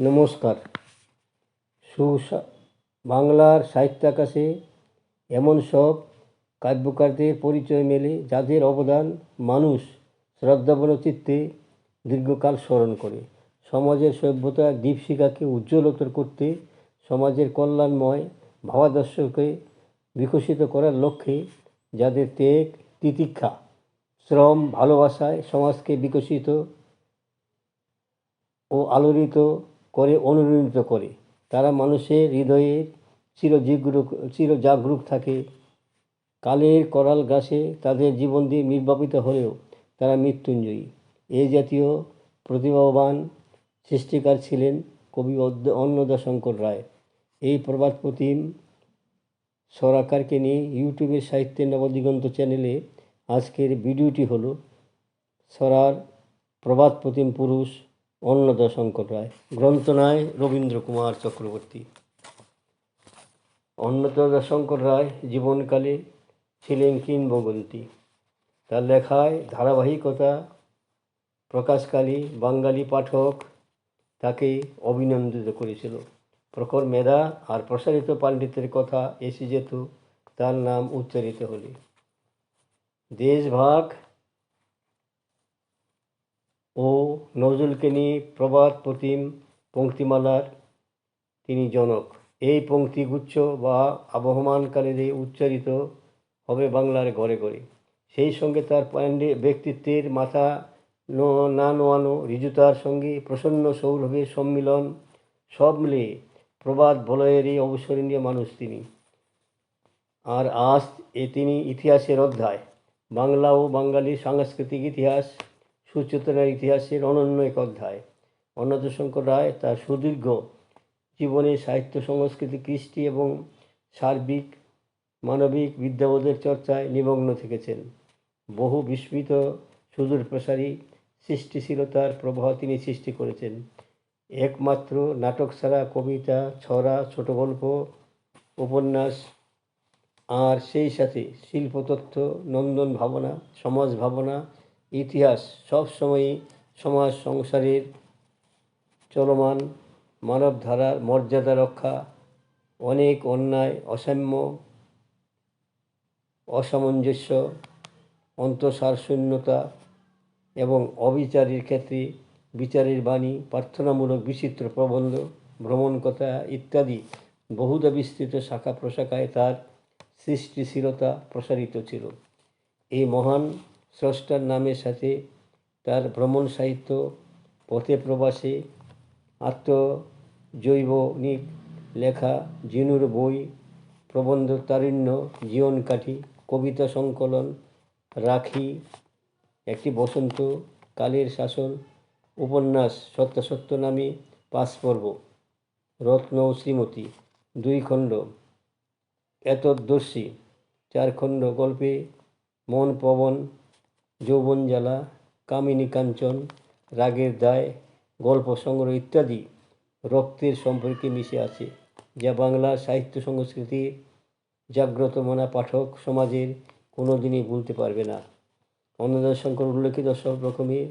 নমস্কার। সুসা বাংলার সাহিত্যাকাশে এমন সব কাব্যকারদের পরিচয় মেলে যাদের অবদান মানুষ শ্রদ্ধাবন চিত্তে দীর্ঘকাল স্মরণ করে। সমাজের সভ্যতা দীপশিখাকে উজ্জ্বলতর করতে সমাজের কল্যাণময় ভাবাদর্শকে বিকশিত করার লক্ষ্যে যাদের ত্যাগ, তিতিক্ষা, শ্রম, ভালোবাসায় সমাজকে বিকশিত ও আলোড়িত করে, অনুপ্রাণিত করে। তারা মানুষের হৃদয়ের চিরজিগ্রুক চিরজাগরুক থাকে। কালের করাল গ্রাসে তাদের জীবন দিয়ে নির্বাপিত হলেও তারা মৃত্যুঞ্জয়ী। এই জাতীয় প্রতিভাবান সৃষ্টিকার ছিলেন কবি অন্নদাশঙ্কর রায়। এই প্রবাদ প্রতিম সরাকারকে নিয়ে ইউটিউবের সাহিত্যের নবদিগন্ত চ্যানেলে আজকের ভিডিওটি হলো সরার প্রবাদ প্রতিম পুরুষ অন্নদাশঙ্কর রায়। গ্রন্থনায় রবীন্দ্র কুমার চক্রবর্তী। অন্নদাশঙ্কর রায় জীবনকালে ছিলেন কিংবদন্তি। তার লেখায় ধারাবাহিকতা, প্রকাশকালী, বাঙালি পাঠক তাকে অভিনন্দিত করেছিল। প্রখর মেধা আর প্রসারিত পাণ্ডিত্যের কথা এসে যেত তার নাম উচ্চারিত হলে। দেশভাগ ও নজরুলকে নিয়ে প্রবাদ প্রতিম পঙ্ক্তিমালার তিনি জনক। এই পঙ্ক্তিগুচ্ছ বা আবহমানকালে উচ্চারিত হবে বাংলার ঘরে ঘরে, সেই সঙ্গে তার পাণ্ডে ব্যক্তিত্বের মাথা নো- নোয়ানো ঋজুতার সঙ্গে প্রসন্ন সৌরভের সম্মিলন, সব মিলে প্রবাদ বলয়েরই অবসরণীয় মানুষ তিনি। আর আজ এ তিনি ইতিহাসের অধ্যায়, বাংলা ও বাঙালির সাংস্কৃতিক ইতিহাস সুচেতনার ইতিহাসের অনন্য এক অধ্যায়। অন্নদাশঙ্কর রায় তার সুদীর্ঘ জীবনে সাহিত্য, সংস্কৃতি, কৃষ্টি এবং সার্বিক, মানবিক বিদ্যাবোধের চর্চায় নিমগ্ন থেকেছেন। বহু বিস্মিত সুদূর প্রসারী সৃষ্টিশীলতার প্রবাহ তিনি সৃষ্টি করেছেন। একমাত্র নাটক ছাড়া কবিতা, ছড়া, ছোট গল্প, উপন্যাস আর সেই সাথে শিল্পতত্ত্ব, নন্দন ভাবনা, সমাজ ভাবনা ইতিহাস সব সময়ই সমাজ সংসারের চলমান, মানবধারার মর্যাদা রক্ষা, অনেক অন্যায়, অসাম্য, অসামঞ্জস্য অন্তঃসার শূন্যতা এবং অবিচারের ক্ষেত্রে বিচারের বাণী, প্রার্থনামূলক বিচিত্র প্রবন্ধ ভ্রমণ কথা ইত্যাদি বহুদা বিস্তৃত শাখা প্রশাখায় তার সৃষ্টিশীলতা প্রসারিত ছিল। এই মহান স্রষ্টার নামের সাথে তার ভ্রমণ সাহিত্য, পথে প্রবাসে, আত্মজৈবনিক লেখা, জিনুর বই, প্রবন্ধ তারুণ্য, জীবন কাঠি, কবিতা সংকলন, রাখি, একটি বসন্ত কালের শাসন, উপন্যাস, সত্যাসত্য নামে পাঁচ পর্ব, রত্ন ও শ্রীমতী, দুই খণ্ড এতদর্শী চার খণ্ড গল্পে মন পবন যৌবন জ্বালা, কামিনী কাঞ্চন, রাগের দায়, গল্প সংগ্রহ ইত্যাদি রক্তের সম্পর্কে মিশে আছে, যা বাংলার সাহিত্য সংস্কৃতির জাগ্রত মনা পাঠক সমাজের কোনো দিনই ভুলতে পারবে না। অন্নদাশঙ্কর উল্লেখিত সব রকমের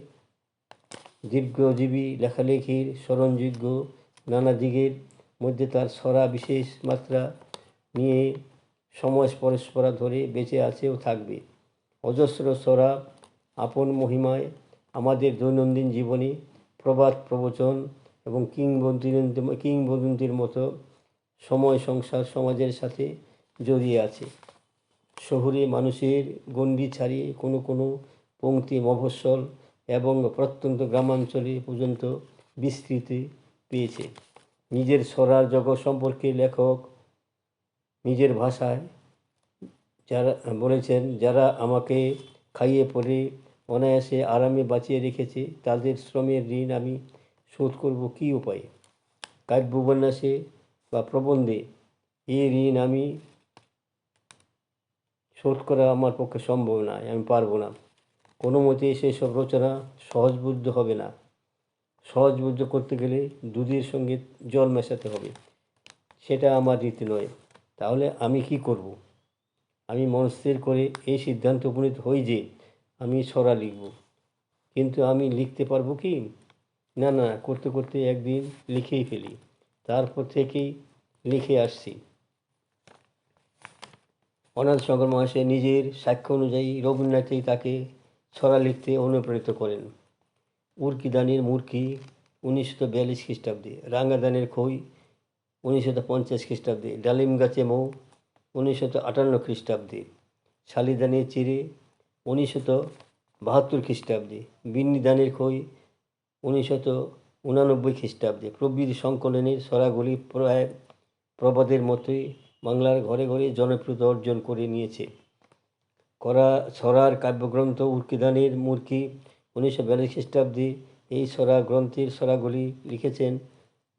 দীর্ঘজীবী লেখালেখির স্মরণযোগ্য নানা দিকের মধ্যে তার ছড়া বিশেষ মাত্রা নিয়ে সময় পরস্পরা ধরে বেঁচে আছে ও থাকবে। অজস্র ছড়া আপন মহিমায় আমাদের দৈনন্দিন জীবনে প্রবাদ প্রবচন এবং কিংবদন্তির কিংবদন্তির মতো সময় সংসার সমাজের সাথে জড়িয়ে আছে। শহুরে মানুষের গণ্ডি ছাড়িয়ে কোনো কোনো পংক্তি মফস্বল এবং প্রত্যন্ত গ্রামাঞ্চলে পর্যন্ত বিস্তৃতি পেয়েছে। নিজের ছড়ার জগৎ সম্পর্কে লেখক নিজের ভাষায় যারা বলেছেন, যারা আমাকে খাইয়ে পরে অনায়াসে আরামে বাঁচিয়ে রেখেছে। তাদের শ্রমের ঋণ আমি শোধ করব কী উপায়ে? কাব্য উপন্যাসে বা প্রবন্ধে এই ঋণ আমি শোধ করা আমার পক্ষে সম্ভব নয়, আমি পারব না। কোনো মতে সেসব রচনা সহজবুদ্ধ হবে না। সহজবুদ্ধ করতে গেলে দুধের সঙ্গে জল মেশাতে হবে। সেটা আমার রীতি নয়। তাহলে আমি কি করব? আমি মনস্থির করে এই সিদ্ধান্ত উপনীত হই যে আমি ছড়া লিখব। কিন্তু আমি লিখতে পারব কি? না না, করতে করতে একদিন লিখেই ফেলি। তারপর থেকেই লিখে আসছি। অনাথ শঙ্কর মহাশয় নিজের সাক্ষ্য অনুযায়ী রবীন্দ্রনাথই তাকে ছড়া লিখতে অনুপ্রাণিত করেন। উর্কিদানির মূর্খি উনিশশো বিয়াল্লিশ খ্রিস্টাব্দে, রাঙ্গাদানের খই উনিশশো পঞ্চাশ খ্রিস্টাব্দে, ডালিম গাছে মৌ উনিশশো আটান্ন খ্রিস্টাব্দে, শালিদানের চিরে উনিশশো বাহাত্তর খ্রিস্টাব্দে বিন্নি দানের খই উনিশশত উনানব্বই খ্রিস্টাব্দে। প্রবৃত্তি সংকলনের ছড়াগুলি প্রায় প্রবাদের মতোই বাংলার ঘরে ঘরে জনপ্রিয়তা অর্জন করে নিয়েছে। করা সরার কাব্যগ্রন্থ উর্কিদানের মূর্খি উনিশশো বিয়াল্লিশ খ্রিস্টাব্দে এই ছড়া গ্রন্থের ছড়াগুলি লিখেছেন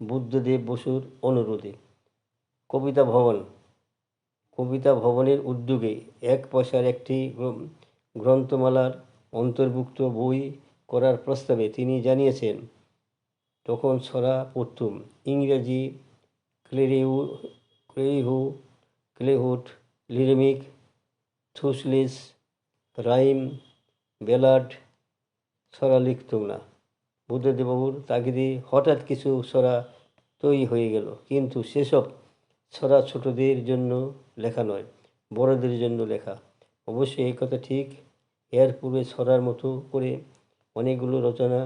বুদ্ধদেব বসুর অনুরোধে। কবিতা ভবন, কবিতা ভবনের উদ্যোগে এক পয়সার একটি গ্রন্থমালার অন্তর্ভুক্ত বই করার প্রস্তাবে তিনি জানিয়েছেন, তখন ছড়া পড়তুম ইংরেজি ক্লেরিউ ক্লেহু ক্লেহুট, লিরিমিক, থুসলিস, রাইম বেলাড ছড়া লিখতুম না। বুদ্ধদেববাবুর তাগিদে হঠাৎ কিছু ছড়া তৈরি হয়ে গেল। কিন্তু সেসব ছড়া ছোটদের জন্য লেখা নয়, বড়দের জন্য লেখা। অবশ্যই এই কথা ঠিক। এর পূর্বে ছড়ার মতো করে অনেকগুলো রচনা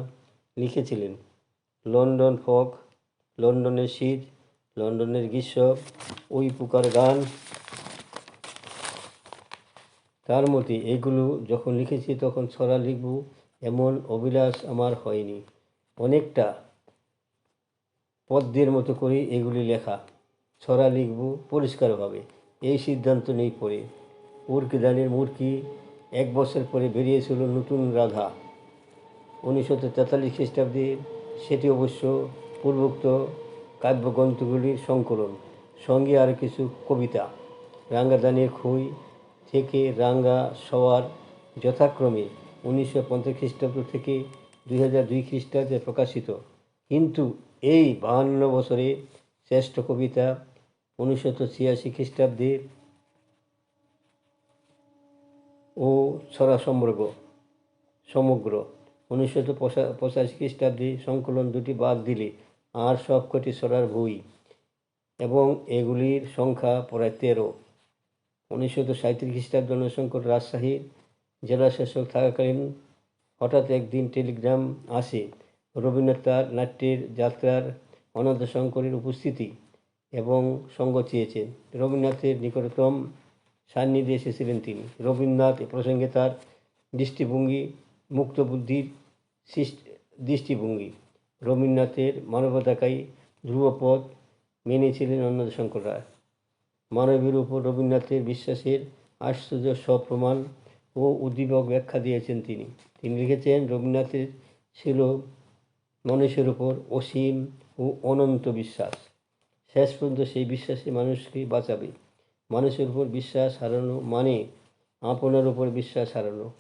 লিখেছিলেন। লন্ডন ফক, লন্ডনের শীত, লন্ডনের গ্রীষ্ম, ওই প্রকার গান। তার মধ্যে এগুলো যখন লিখেছি তখন ছড়া লিখব, এমন অভিলাষ আমার হয়নি। অনেকটা পদ্মের মতো করে এগুলি লেখা। ছড়া লিখব পরিষ্কারভাবে। এই সিদ্ধান্ত নেই পরে। উর্কিদানের মূর্তি এক বছর পরে বেরিয়েছিল নতুন রাধা। উনিশশো তেতাল্লিশ খ্রিস্টাব্দে সেটি অবশ্য পূর্বোক্ত কাব্যগ্রন্থগুলির সংকলন, সঙ্গে আর কিছু কবিতা। রাঙ্গাদানের খই থেকে রাঙ্গা সওয়ার যথাক্রমে উনিশশো পঞ্চাশ খ্রিস্টাব্দ থেকে দুই হাজার দুই খ্রিস্টাব্দে প্রকাশিত। কিন্তু এই বাহান্ন বছরে শ্রেষ্ঠ কবিতা উনিশশো ছিয়াশি খ্রিস্টাব্দে ও ছড়া সমগ্র সমগ্র উনিশশো পঁচাশি খ্রিস্টাব্দে সংকলন দুটি বাদ দিলে আর সবকটি ছড়ার বই এবং এগুলির সংখ্যা প্রায় তেরো। উনিশশো সাঁত্রিশ খ্রিস্টাব্দে জনসংকট রাজশাহীর জেলা শাসক থাকাকালীন হঠাৎ একদিন টেলিগ্রাম আসে রবীন্দ্রনাথ তার নাট্যের যাত্রার অনাথ শঙ্করের উপস্থিতি এবং সঙ্গ চেয়েছেন। রবীন্দ্রনাথের নিকটতম সান্নিধ্যে এসেছিলেন তিনি। রবীন্দ্রনাথ এ প্রসঙ্গে তার দৃষ্টিভঙ্গি, মুক্তবুদ্ধির দৃষ্টিভঙ্গি, রবীন্দ্রনাথের মানবতাকাই ধ্রুবপদ মেনেছিলেন অন্নদ শঙ্কর রায়। মানবের উপর রবীন্দ্রনাথের বিশ্বাসের আশ্চর্য সপ্রমাণ ও উদ্দীপক ব্যাখ্যা দিয়েছেন তিনি। তিনি লিখেছেন, রবীন্দ্রনাথের ছিল মানুষের উপর অসীম ও অনন্ত বিশ্বাস। শেষ পর্যন্ত সেই বিশ্বাসে মানুষকে বাঁচাবে। মানুষের উপর বিশ্বাস হারানো মানে আপনার উপর বিশ্বাস হারানো।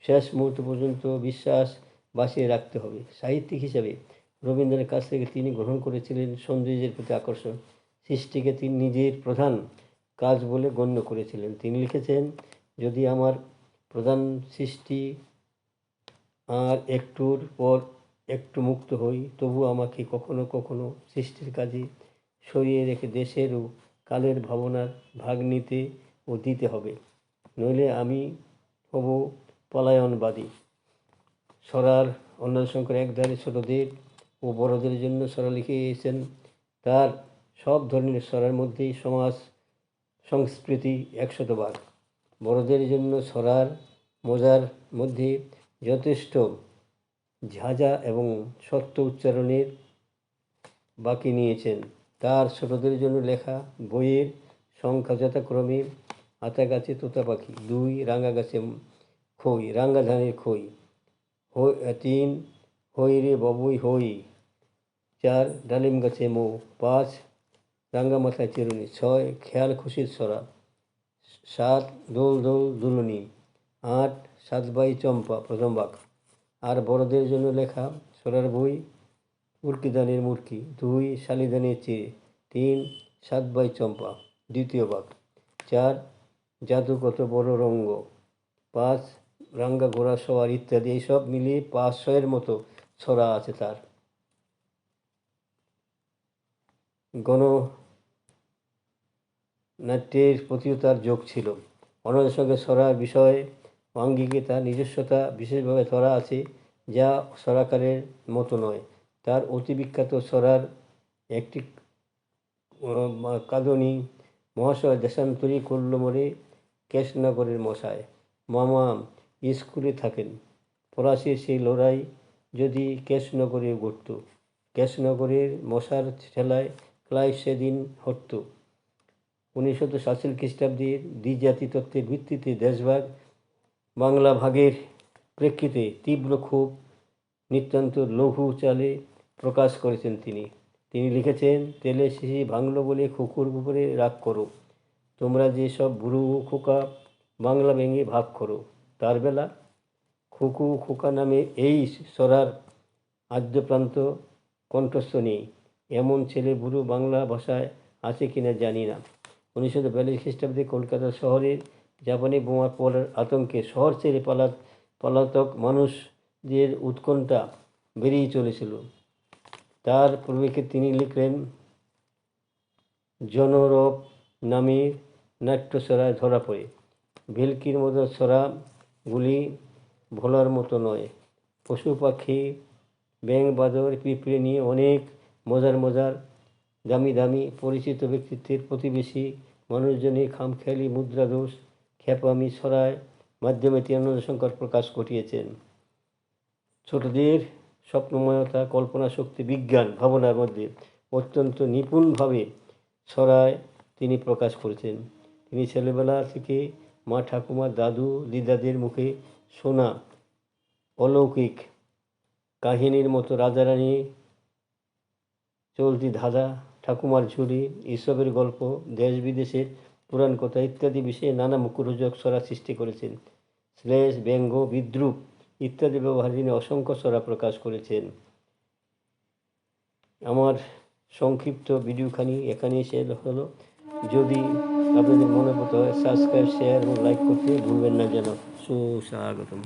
শেষ মুহূর্ত পর্যন্ত বিশ্বাস বাঁচিয়ে রাখতে হবে। সাহিত্যিক হিসাবে রবীন্দ্রনাথের কাছ থেকে তিনি গ্রহণ করেছিলেন সৌন্দর্যের প্রতি আকর্ষণ। সৃষ্টিকে তিনি নিজের প্রধান কাজ বলে গণ্য করেছিলেন। তিনি লিখেছেন, যদি আমার প্রধান সৃষ্টি আর একটুর পর একটু মুক্ত হই, তবু আমাকে কখনো কখনো সৃষ্টির কাজে সরিয়ে রেখে দেশের ও কালের ভাবনার ভাগ নিতে ও দিতে হবে। নইলে আমি হব পলায়নবাদী। সরার অন্নশঙ্কর একধারে ছোটদের ও বড়দের জন্য সরা লিখিয়েছেন। তার সব ধরনের সরার মধ্যেই সমাজ সংস্কৃতি একশতবার বড়দের জন্য সরার মজার মধ্যে যথেষ্ট। ঝাঁঝা এবং সত্য উচ্চারণের বাকি নিয়েছেন। তার ছোটদের জন্য লেখা বইয়ের সংখ্যা যথাক্রমে আতা গাছে তোতা পাখি দুই রাঙা গাছে খই রাঙ্গা ধানের খই তিন হই রে বাবুই হই, চার ডালিম গাছে মৌ, পাঁচ রাঙ্গা মাথায় চিরুনি, ছয় খেয়াল খুশির ছড়া, সাত দোল দোল দুলুনি, আট সাত বাই চম্পা প্রথম বাক। আর বড়দের জন্য লেখা সোনার বই উর্কিদানের মূর্তি দুই শালিদানের চেয়ে, তিন সাত বাই চম্পা, দ্বিতীয় বাক চার জাদু কত বড় রঙ্গ, পাঁচ রাঙ্গা ঘোড়া সওয়ার ইত্যাদি এইসব মিলিয়ে পাঁচ ছয়ের মতো ছড়া আছে তার। গণ নাট্যের প্রতিও তার যোগ ছিল। অন্যদের সঙ্গে সরার বিষয়ে আঙ্গিকে তার নিজস্বতা বিশেষভাবে ধরা আছে, যা সরাকারের মতো নয়। তার অতি বিখ্যাত সরার একটি কাঁদনী মহাশয় দেশান্তরী করল মোরে কেশনগরের মশায়। মামা, স্কুলে থাকেন। ফরাসি সেই লড়াই যদি কেশনগরে ঘটত। কেশনগরের মশার ঠেলায় ক্লাইভ সেদিন হট্ট উনিশশো সাতচল্লিশ খ্রিস্টাব্দের দ্বিজাতি তত্ত্বের ভিত্তিতে দেশভাগ বাংলা ভাগের প্রেক্ষিতে তীব্র ক্ষোভ নিতান্ত লঘু চালে প্রকাশ করেছেন তিনি। তিনি লিখেছেন, তেলে শিশি ভাঙলো বলে খুকুর উপরে রাগ করো। তোমরা যে সব বুড়ো খোকা বাংলা ভেঙে ভাগ করো, তার বেলা খুকু খোকা নামে এই সরার আদ্যপ্রান্ত কণ্ঠস্থ নেই। এমন ছেলে বুড়ো বাংলা ভাষায় আছে কিনা জানি না। উনিশশো বিয়াল্লিশ খ্রিস্টাব্দে কলকাতা শহরের জাপানি বোমা পড়ার আতঙ্কে শহর ছেড়ে পালা, পলাতক মানুষদের উৎকণ্ঠা বেরিয়ে চলেছিল। তার পূর্বেকে তিনি লিখলেন, জনরব নামে নাট্যসরায় ধরা পড়ে। ভেলকির মতো সরাগুলি ভোলার মতো নয়। পশু পাখি ব্যাং বাদর, পিঁপড়ে নিয়ে অনেক মজার মজার, দামি দামি পরিচিত ব্যক্তিত্বের প্রতিবেশী মানুষজনে খামখেয়ালি মুদ্রা দোষ খ্যাপামি ছড়ায় মাধ্যমে তিনি আনন্দ শঙ্কর প্রকাশ ঘটিয়েছেন। ছোটদের স্বপ্নময়তা কল্পনা শক্তি বিজ্ঞান ভাবনার মধ্যে অত্যন্ত নিপুণভাবে ছড়ায় তিনি প্রকাশ করেছেন। তিনি ছেলেবেলা থেকে মা ঠাকুমা, দাদু, দিদাদের মুখে শোনা অলৌকিক কাহিনীর মতো রাজারানী, চলতি ধাঁধা, ঠাকুমার ঝুড়ি এসবের গল্প দেশ বিদেশের পুরাণ কথা ইত্যাদি বিষয়ে নানা মুখরোচক ছড়া সৃষ্টি করেছেন। শ্লেষ, ব্যঙ্গ, বিদ্রুপ ইত্যাদি ব্যবহার তিনি অসংখ্য সরা প্রকাশ করেছেন। আমার সংক্ষিপ্ত ভিডিওখানি এখানেই শেষ হলো। যদি আপনাদের মনে পড়তে হয় সাবস্ক্রাইব শেয়ার এবং লাইক করতে ভুলবেন না যেন। সুস্বাগতম।